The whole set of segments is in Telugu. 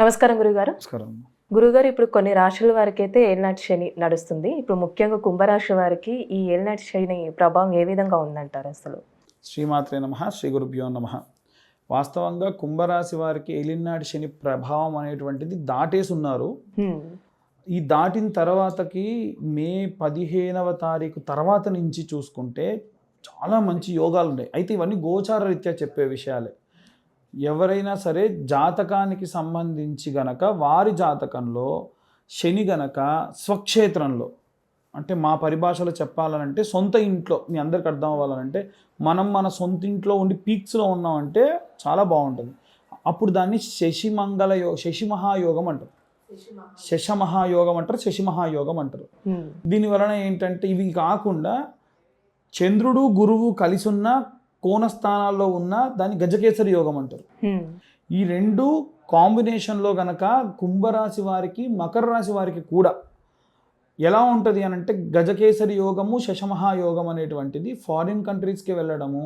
నమస్కారం గురుగారు. నమస్కారం. గురుగారు ఇప్పుడు కొన్ని రాశుల వారికి అయితే ఏలినాటి శని నడుస్తుంది. ఇప్పుడు ముఖ్యంగా కుంభరాశి వారికి ఈ ఏలినాటి శని ప్రభావం ఏ విధంగా ఉందంటారు అసలు? శ్రీమాత్రే నమ శ్రీ గురుభ్యో నమ. వాస్తవంగా కుంభరాశి వారికి ఏలినాటి శని ప్రభావం అనేటువంటిది దాటేసి ఉన్నారు. ఈ దాటిన తర్వాతకి మే పదిహేనవ తారీఖు తర్వాత నుంచి చూసుకుంటే చాలా మంచి యోగాలు ఉన్నాయి అయితే ఇవన్నీ గోచార రీత్యా చెప్పే విషయాలే. ఎవరైనా సరే జాతకానికి సంబంధించి గనక వారి జాతకంలో శని గనక స్వక్షేత్రంలో అంటే మా పరిభాషలో చెప్పాలనంటే సొంత ఇంట్లో మీ అందరికి అర్థం అవ్వాలనంటే మనం మన సొంత ఇంట్లో ఉండి పీక్స్లో ఉన్నామంటే చాలా బాగుంటుంది. అప్పుడు దాన్ని శశిమంగళ యో శశి మహాయోగం అంటారు. శశ మహాయోగం అంటారు శశి మహాయోగం అంటారు. దీని వలన ఏంటంటే ఇవి కాకుండా చంద్రుడు గురువు కలిసి ఉన్న కోణ స్థానాల్లో ఉన్న దాన్ని గజకేసరి యోగం అంటారు. ఈ రెండు కాంబినేషన్లో గనక కుంభరాశి వారికి మకర రాశి వారికి కూడా ఎలా ఉంటుంది అని అంటే గజకేసరి యోగము శశమహాయోగం అనేటువంటిది ఫారిన్ కంట్రీస్కి వెళ్ళడము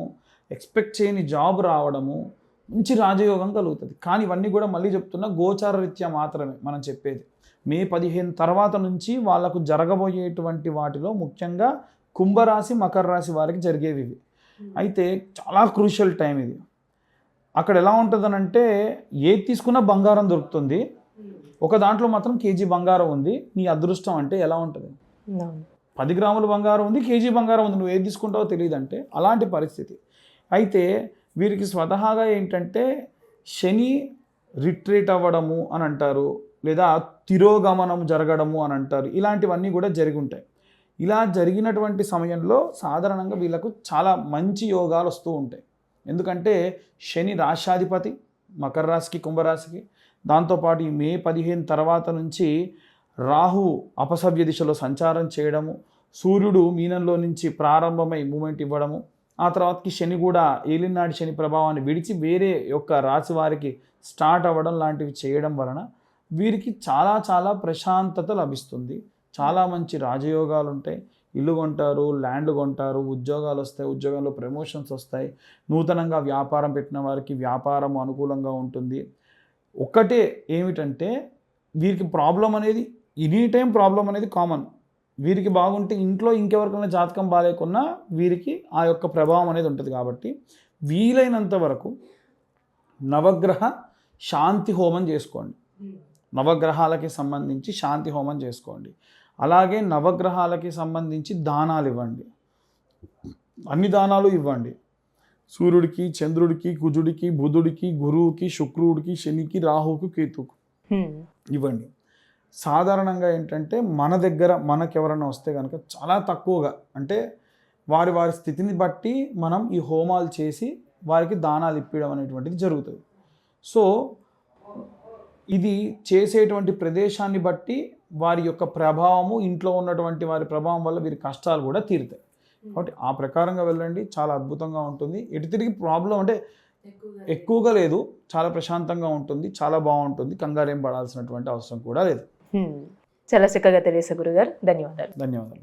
ఎక్స్పెక్ట్ చేయని జాబ్ రావడము మంచి రాజయోగం కలుగుతుంది. కానీ ఇవన్నీ కూడా మళ్ళీ చెప్తున్నా గోచార రీత్యా మాత్రమే మనం చెప్పేది. మే పదిహేను తర్వాత నుంచి వాళ్ళకు జరగబోయేటువంటి వాటిలో ముఖ్యంగా కుంభరాశి మకర రాశి వారికి జరిగేవి ఇవి. అయితే చాలా క్రూషియల్ టైం ఇది. అక్కడ ఎలా ఉంటుందనంటే ఏది తీసుకున్నా బంగారం దొరుకుతుంది ఒక దాంట్లో మాత్రం కేజీ బంగారం ఉంది నీ అదృష్టం అంటే ఎలా ఉంటుంది. పది గ్రాముల బంగారం ఉంది కేజీ బంగారం ఉంది నువ్వు ఏది తీసుకుంటావో తెలియదు అంటే అలాంటి పరిస్థితి. అయితే వీరికి స్వతహాగా ఏంటంటే శని రిట్రీట్ అవ్వడము అని అంటారు లేదా తిరోగమనం జరగడము అని అంటారు ఇలాంటివన్నీ కూడా జరిగి ఉంటాయి. ఇలా జరిగినటువంటి సమయంలో సాధారణంగా వీళ్ళకు చాలా మంచి యోగాలు వస్తూ ఉంటాయి. ఎందుకంటే శని రాశాధిపతి మకర రాశికి కుంభరాశికి దాంతోపాటు ఈ మే పదిహేను తర్వాత నుంచి రాహు అపసవ్య దిశలో సంచారం చేయడము సూర్యుడు మీనంలో నుంచి ప్రారంభమై మూమెంట్ ఇవ్వడము ఆ తర్వాతకి శని కూడా ఏలినాటి శని ప్రభావాన్ని విడిచి వేరే యొక్క రాశి వారికి స్టార్ట్ అవ్వడం లాంటివి చేయడం వలన వీరికి చాలా చాలా ప్రశాంతత లభిస్తుంది. చాలా మంచి రాజయోగాలు ఉంటాయి ఇల్లు కొంటారు ల్యాండ్ కొంటారు ఉద్యోగాలు వస్తాయి ఉద్యోగంలో ప్రమోషన్స్ వస్తాయి. నూతనంగా వ్యాపారం పెట్టిన వారికి వ్యాపారం అనుకూలంగా ఉంటుంది. ఒక్కటే ఏమిటంటే వీరికి ప్రాబ్లం అనేది ఎనీ టైం ప్రాబ్లం అనేది కామన్. వీరికి బాగుంటే ఇంట్లో ఇంకెవరికైనా జాతకం బాగాలేకున్నా వీరికి ఆ యొక్క ప్రభావం అనేది ఉంటుంది కాబట్టి వీలైనంత వరకు నవగ్రహ శాంతి హోమం చేసుకోండి. నవగ్రహాలకి సంబంధించి శాంతి హోమం చేసుకోండి. అలాగే నవగ్రహాలకి సంబంధించి దానాలు ఇవ్వండి. అన్ని దానాలు ఇవ్వండి. సూర్యుడికి చంద్రుడికి కుజుడికి బుధుడికి గురువుకి శుక్రుడికి శనికి రాహుకు కేతుకు. ఇవ్వండి. సాధారణంగా ఏంటంటే మన దగ్గర మనకు ఎవరైనా వస్తే కనుక చాలా తక్కువగా అంటే వారి వారి స్థితిని బట్టి మనం ఈ హోమాలు చేసి వారికి దానాలు ఇప్పించడం అనేటువంటిది జరుగుతుంది. సో ఇది చేసేటువంటి ప్రదేశాన్ని బట్టి వారి యొక్క ప్రభావము ఇంట్లో ఉన్నటువంటి వారి ప్రభావం వల్ల వీరి కష్టాలు కూడా తీరుతాయి. కాబట్టి ఆ ప్రకారంగా వెళ్ళండి. చాలా అద్భుతంగా ఉంటుంది. ఎటు తిరిగి ప్రాబ్లం అంటే ఎక్కువగా లేదు. చాలా ప్రశాంతంగా ఉంటుంది. చాలా బాగుంటుంది. కంగారేం పడాల్సినటువంటి అవసరం కూడా లేదు. చాలా చక్కగా తెలియసే గురుగారు. ధన్యవాదాలు. ధన్యవాదాలు.